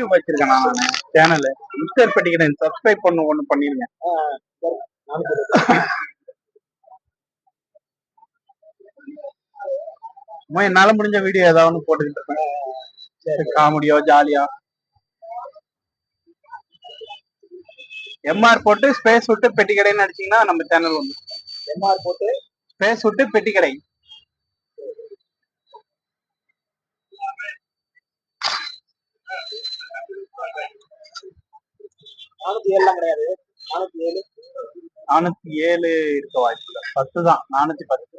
YouTube வச்சிருக்கேன் நான் channel mister பெட்டிக்கடன் subscribe பண்ணு ஒண்ணு பண்ணிருங்க. சும்மா என்னால முடிஞ்ச வீடியோ ஏதாவது ஒண்ணு போட்டுக்கிட்டு இருப்பேன். காமெடியோ ஜாலியா. எம்ஆர் போட்டு ஸ்பேஸ் விட்டு பெட்டி கடைன்னு அடிச்சீங்கன்னா நம்ம சேனல் வந்து. எம்ஆர் போட்டு? ஸ்பேஸ் விட்டு பெட்டி நானூத்தி ஏழுலாம் கிடையாது. நானூத்தி ஏழு. நானூத்தி ஏழு இருக்க வாய்ப்பு இல்லை பத்து தான். நானூத்தி பத்து.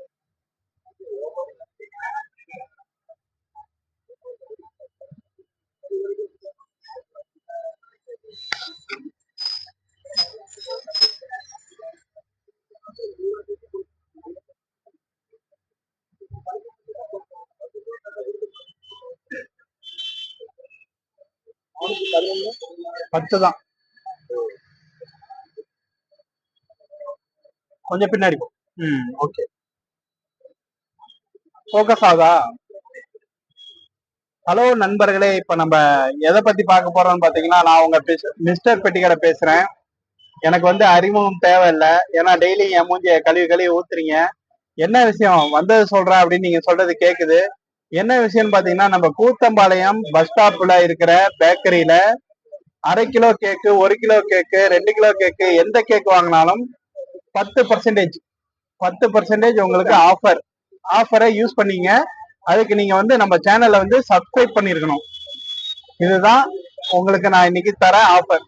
பத்து தான். கொஞ்சம் பின்னாடி போ. ம் ஓகே ஃபோக்கஸ் ஆகுதா? ஹலோ நண்பர்களே இப்ப நம்ம எதை பத்தி பார்க்க போறோம்னு பாத்தீங்கன்னா நான் உங்க மிஸ்டர் பெட்டிக்கடை பேசுறேன். எனக்கு வந்து அறிமுகம் தேவையில்லை. ஏன்னா டெய்லி என் மூஞ்சிய கழுவி கழுவி ஊத்துறீங்க. என்ன விஷயம்? வந்தது சொல்றேன் அப்படின்னு நீங்க சொல்றது கேக்குது. என்ன விஷயம்னு பாத்தீங்கன்னா நம்ம கூத்தம்பாளையம் பஸ் ஸ்டாப்ல இருக்கிற பேக்கரியில அரை கிலோ கேக்கு ஒரு கிலோ கேக்கு ரெண்டு கிலோ கேக்கு எந்த கேக் வாங்கினாலும் பத்து பர்சன்டேஜ் பத்து பர்சன்டேஜ் உங்களுக்கு ஆஃபர் ஆஃபரை யூஸ் பண்ணீங்க. அதுக்கு நீங்க வந்து நம்ம சேனலை வந்து சப்ஸ்கிரைப் பண்ணிருக்கணும். இதுதான் உங்களுக்கு நான் இன்னைக்கு தர ஆஃபர்